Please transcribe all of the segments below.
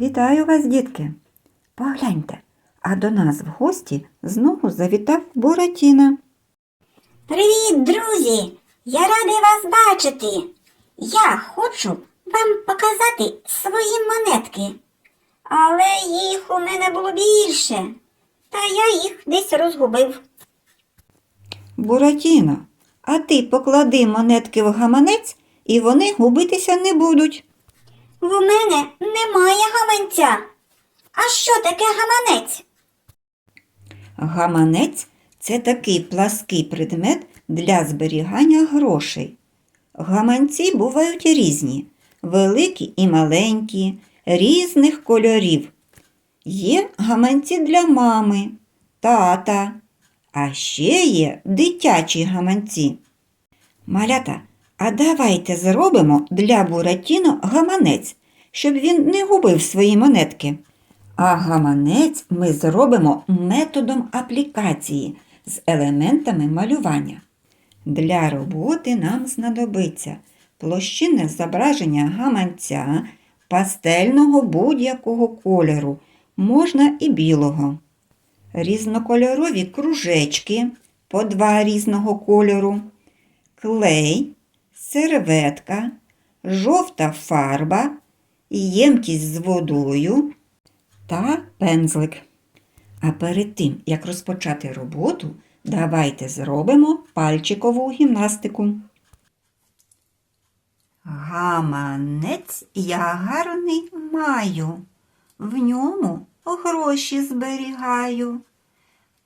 Вітаю вас, дітки. Погляньте, а до нас в гості знову завітав Буратіна. Привіт, друзі! Я радий вас бачити. Я хочу вам показати свої монетки. Але їх у мене було більше, та я їх десь розгубив. Буратіно, а ти поклади монетки в гаманець, і вони губитися не будуть. В мене немає гаманця. А що таке гаманець? Гаманець це такий плаский предмет для зберігання грошей. Гаманці бувають різні, великі і маленькі, різних кольорів. Є гаманці для мами, тата, а ще є дитячі гаманці. Малята, а давайте зробимо для Буратіно гаманець, щоб він не губив свої монетки. А гаманець ми зробимо методом аплікації з елементами малювання. Для роботи нам знадобиться площинне зображення гаманця пастельного будь-якого кольору, можна і білого. Різнокольорові кружечки по два різного кольору, клей, серветка, жовта фарба, ємкість з водою та пензлик. А перед тим, як розпочати роботу, давайте зробимо пальчикову гімнастику. Гаманець я гарний маю, в ньому гроші зберігаю.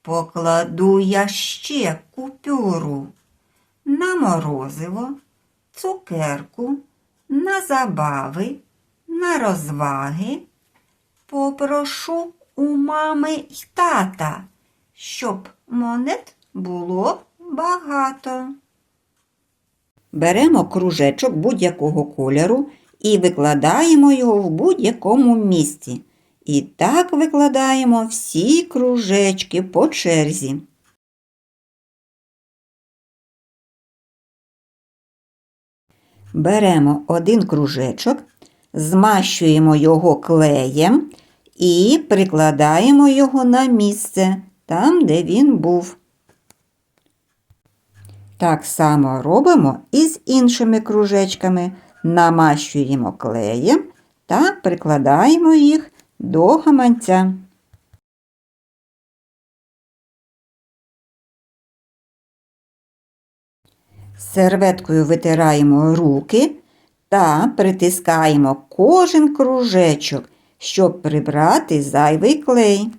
Покладу я ще купюру на морозиво, цукерку, на забави, на розваги. Попрошу у мами й тата, щоб монет було багато. Беремо кружечок будь-якого кольору і викладаємо його в будь-якому місці. І так викладаємо всі кружечки по черзі. Беремо один кружечок, змащуємо його клеєм і прикладаємо його на місце, там, де він був. Так само робимо і з іншими кружечками. Намащуємо клеєм та прикладаємо їх до гаманця. Серветкою витираємо руки та притискаємо кожен кружечок, щоб прибрати зайвий клей.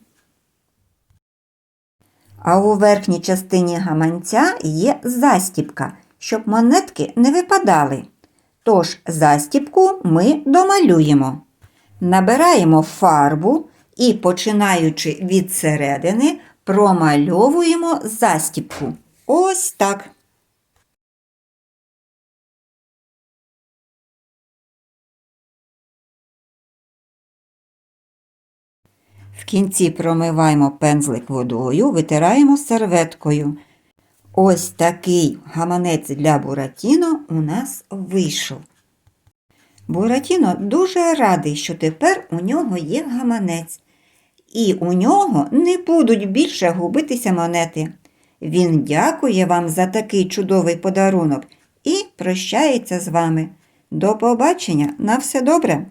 А у верхній частині гаманця є застіпка, щоб монетки не випадали. Тож застіпку ми домалюємо. Набираємо фарбу і, починаючи від середини, промальовуємо застіпку. Ось так. В кінці промиваємо пензлик водою, витираємо серветкою. Ось такий гаманець для Буратіно у нас вийшов. Буратіно дуже радий, що тепер у нього є гаманець, і у нього не будуть більше губитися монети. Він дякує вам за такий чудовий подарунок і прощається з вами. До побачення на все добре!